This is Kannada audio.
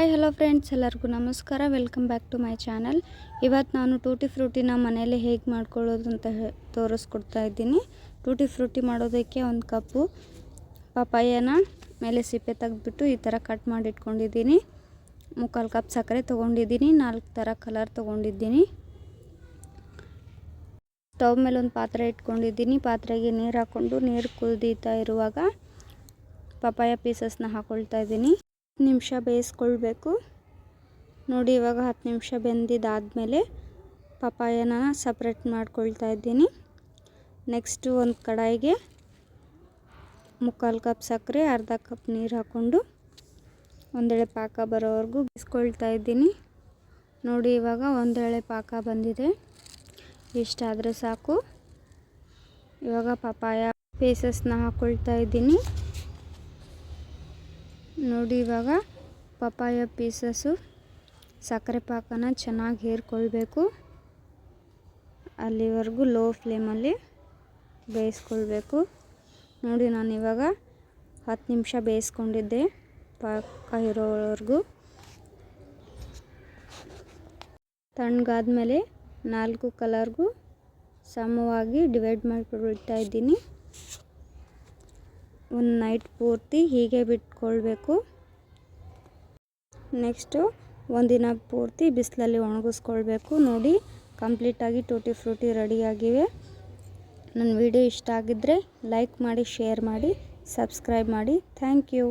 ಹಾಯ್, ಹಲೋ ಫ್ರೆಂಡ್ಸ್, ಎಲ್ಲರಿಗೂ ನಮಸ್ಕಾರ. Welcome back to my channel. ಇವತ್ತು ನಾನು ಟೂಟಿ ಫ್ರೂಟಿನ ಮನೆಯಲ್ಲೇ ಹೇಗೆ ಮಾಡ್ಕೊಳ್ಳೋದು ಅಂತ ತೋರಿಸ್ಕೊಡ್ತಾ ಇದ್ದೀನಿ. ಟೂಟಿ ಫ್ರೂಟಿ ಮಾಡೋದಕ್ಕೆ ಒಂದು ಕಪ್ಪು ಪಪಾಯನ ಮೇಲೆ ಸಿಪ್ಪೆ ತೆಗೆದ್ಬಿಟ್ಟು ಈ ಥರ ಕಟ್ ಮಾಡಿ ಇಟ್ಕೊಂಡಿದ್ದೀನಿ ಮುಕ್ಕಾಲು ಕಪ್ ಸಕ್ಕರೆ ತೊಗೊಂಡಿದ್ದೀನಿ, ನಾಲ್ಕು ಥರ ಕಲರ್ ತೊಗೊಂಡಿದ್ದೀನಿ. ಸ್ಟವ್ ಮೇಲೆ ಒಂದು ಪಾತ್ರೆ ಇಟ್ಕೊಂಡಿದ್ದೀನಿ. ಪಾತ್ರೆಗೆ ನೀರು ಹಾಕ್ಕೊಂಡು ನೀರು ಕುದೀತಾ ಇರುವಾಗ ಪಪಾಯ ಪೀಸಸ್ನ ಹಾಕ್ಕೊಳ್ತಾ ಇದ್ದೀನಿ. ನಿಮಿಷ ಬೇಯಿಸ್ಕೊಳ್ಬೇಕು. ನೋಡಿ, ಇವಾಗ ಹತ್ತು ನಿಮಿಷ ಬೆಂದಿದ್ದಾದಮೇಲೆ ಪಪ್ಪಾಯನ ಸಪ್ರೇಟ್ ಮಾಡ್ಕೊಳ್ತಾ ಇದ್ದೀನಿ. ನೆಕ್ಸ್ಟು ಒಂದು ಕಡಾಯಿಗೆ ಮುಕ್ಕಾಲು ಕಪ್ ಸಕ್ಕರೆ, ಅರ್ಧ ಕಪ್ ನೀರು ಹಾಕ್ಕೊಂಡು ಒಂದೆಳೆ ಪಾಕ ಬರೋವರೆಗೂ ಬೇಯಿಸ್ಕೊಳ್ತಾ ಇದ್ದೀನಿ. ನೋಡಿ, ಇವಾಗ ಒಂದೆಳೆ ಪಾಕ ಬಂದಿದೆ. ಇಷ್ಟಾದರೆ ಸಾಕು. ಇವಾಗ ಪಪ್ಪಾಯ ಪೀಸಸ್ನ ಹಾಕ್ಕೊಳ್ತಾ ಇದ್ದೀನಿ. ನೋಡಿ ಇವಾಗ ಪಪ್ಪಾಯ ಪೀಸಸ್ಸು, ಸಕ್ಕರೆ ಪಾಕನ ಚೆನ್ನಾಗಿ ಹೇರ್ಕೊಳ್ಬೇಕು. ಅಲ್ಲಿವರೆಗೂ ಲೋ ಫ್ಲೇಮಲ್ಲಿ ಬೇಯಿಸ್ಕೊಳ್ಬೇಕು. ನೋಡಿ ನಾನು ಇವಾಗ ಹತ್ತು ನಿಮಿಷ ಬೇಯಿಸ್ಕೊಂಡಿದ್ದೆ ಪಾಕ ಇರೋವರೆಗೂ. ತಣ್ಣಗಾದ್ಮೇಲೆ ನಾಲ್ಕು ಕಲರ್ಗೂ ಸಮವಾಗಿ ಡಿವೈಡ್ ಮಾಡಿಕೊಡ್ತಾ ಇದ್ದೀನಿ. ಒಂದು ನೈಟ್ ಪೂರ್ತಿ ಹೀಗೆ ಬಿಟ್ಕೊಳ್ಬೇಕು. ನೆಕ್ಸ್ಟು ಒಂದಿನ ಪೂರ್ತಿ ಬಿಸಿಲಲ್ಲಿ ಒಣಗಿಸ್ಕೊಳ್ಬೇಕು. ನೋಡಿ, ಕಂಪ್ಲೀಟಾಗಿ ಟೂಟಿ ಫ್ರೂಟಿ ರೆಡಿಯಾಗಿವೆ. ನನ್ನ ವಿಡಿಯೋ ಇಷ್ಟ ಆಗಿದ್ದರೆ ಲೈಕ್ ಮಾಡಿ, ಶೇರ್ ಮಾಡಿ, ಸಬ್ಸ್ಕ್ರೈಬ್ ಮಾಡಿ. Thank you.